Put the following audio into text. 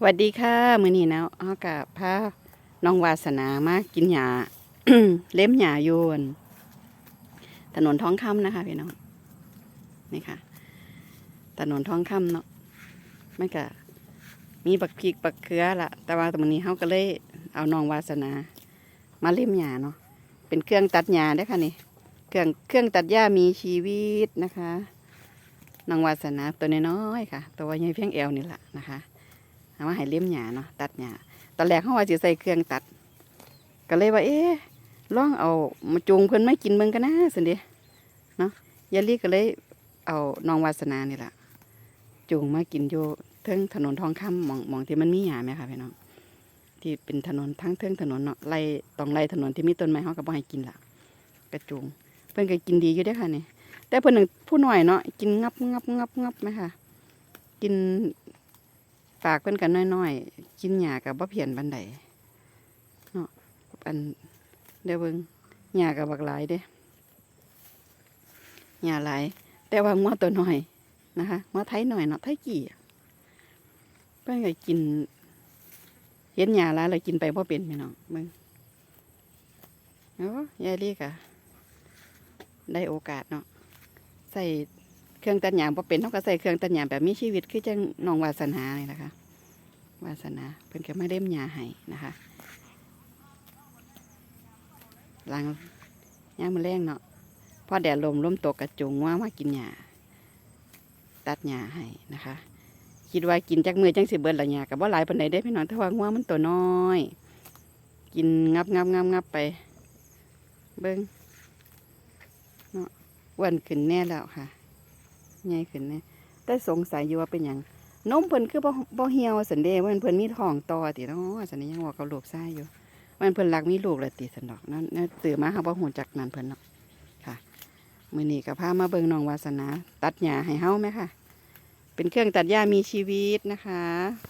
สวัสดีค่ะ มื้อนี้นะเฮากับพาน้องวาสนามากินหญ้าเล่มหญ้าอยู่อั่นถนนท้องค่ำนะคะพี่น้องนี่ค่ะ ถนนท้องค่ำเนาะมันก็มีบักพริกบักเขือละแต่ว่าตอนนี้เฮาก็เลยเอาน้องวาสนา มาเล่มหญ้าเนาะเป็นเครื่องตัดหญ้าเด้ค่ะนี่เครื่องเครื่องตัดหญ้ามีชีวิตนะคะน้องวาสนาตัวน้อยๆค่ะ ตัวใหญ่เพียงเอวนี่แหละนะคะ เอามาให้เลี้ยมหญ้าเนาะตัดหญ้าตอนแรกเขาว่าจะใส่เครื่องตัด ก็เลยว่า เอ๊ะลองเอามาจูงเพิ่อนไม่กินเบิ่งกันนะสินเดียเนาะยาลีก็เลยเอาน้องวาสนานี่แหละจูงมากินอยู่เทิงถนนทองคำมองมองที่มันมีหญ้าไหมคะพี่น้องที่เป็นถนนทั้งเทิงถนนเนาะไล่ตองไล่ถนนที่มีต้นไม้เขาก็บ่ให้กินละกระจูงเพิ่อนก็กินดีอยู่เด้ค่ะนี่แต่เพิ่อนหนึ่งผู้หน้อยเนาะกินงับงับงับงับไหมคะกิน ปากเพิ่นกันน้อยๆ กินหญ้ากับบ่เพียนบันไดเนาะอันเดี๋ยวเบิ่งหญ้ากับบักหลายเด้หญ้าหลาย แต่ว่างัวตัวน้อยนะคะงัวไทยหน่อยเนาะไทยกี่เพิ่นก็กินเห็นหญ้าหลายแล้วกินไปบ่เป็นพี่น้องเบิ่งโอ้ยายลีกะได้โอกาสเนาะใส่ เครื่องตัดหญ้าบ่เป็นเฮาก็ใส่เครื่องตัดหญ้าแบบมีชีวิตคือจังนองวาสนานี่นะคะ วาสนาเพิ่นก็มาเล่มยาให้นะคะหลังย่างมือแรงเนาะพอแดดลมลมตกกระจุงว่ามากินหญ้าตัดหญ้าให้นะคะคิดว่ากินจากมือจังสิเบิร์ดละหญ้ากับว่าหลายปานใดได้พี่น้องแต่ว่างัวงมันตัวน้อย กินงับงับงับงับไป เบิ้งเนาะอ้วนขึ้นแน่แล้วค่ะ ใหญ่ขึ้นเน่แต่สงสัยอยู่ว่าเป็นอย่างนมเพิ่นคือบ่บ่เหี่ยวสันเดว่าเพิ่นมีท้องต่อติเนาะสันนี้ยังบอกกับลูกชายอยู่มันเพิ่นรักมีลูกและติสันดอกนั่นนั่นตื่นมาเฮาบ่ฮู้จักนั่นเพิ่นเนาะค่ะมื้อนี้ก็พามาเบิ่งน้องวาสนา ตัดหญ้าให้เฮาไหมค่ะ เป็นเครื่องตัดหญ้ามีชีวิตนะคะ